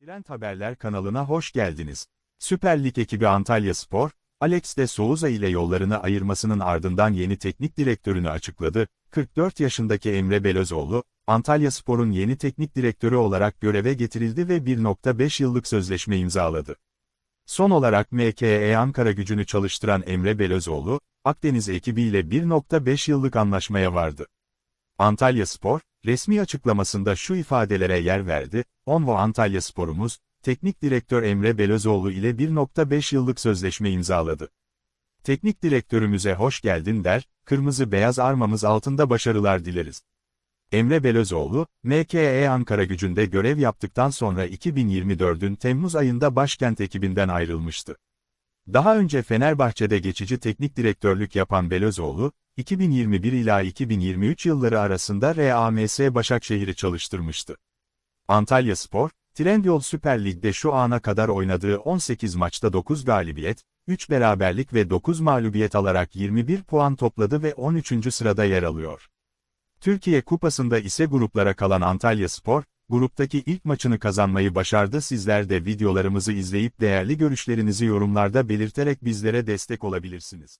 Trend Haberler kanalına hoş geldiniz. Süper Lig ekibi Antalya Spor, Alex de Souza ile yollarını ayırmasının ardından yeni teknik direktörünü açıkladı. 44 yaşındaki Emre Belözoğlu, Antalya Spor'un yeni teknik direktörü olarak göreve getirildi ve 1.5 yıllık sözleşme imzaladı. Son olarak MKE Ankara gücünü çalıştıran Emre Belözoğlu, Akdeniz ekibiyle 1.5 yıllık anlaşmaya vardı. Antalya Spor, resmi açıklamasında şu ifadelere yer verdi, Onvo Antalya Sporumuz, Teknik Direktör Emre Belözoğlu ile 1.5 yıllık sözleşme imzaladı. Teknik direktörümüze hoş geldin der, kırmızı beyaz armamız altında başarılar dileriz. Emre Belözoğlu, MKE Ankara gücünde görev yaptıktan sonra 2024'ün Temmuz ayında başkent ekibinden ayrılmıştı. Daha önce Fenerbahçe'de geçici teknik direktörlük yapan Belözoğlu, 2021 ila 2023 yılları arasında RAMS Başakşehir'i çalıştırmıştı. Antalya Spor, Trendyol Süper Lig'de şu ana kadar oynadığı 18 maçta 9 galibiyet, 3 beraberlik ve 9 mağlubiyet alarak 21 puan topladı ve 13. sırada yer alıyor. Türkiye Kupası'nda ise gruplara kalan Antalya Spor, gruptaki ilk maçını kazanmayı başardı. Sizler de videolarımızı izleyip değerli görüşlerinizi yorumlarda belirterek bizlere destek olabilirsiniz.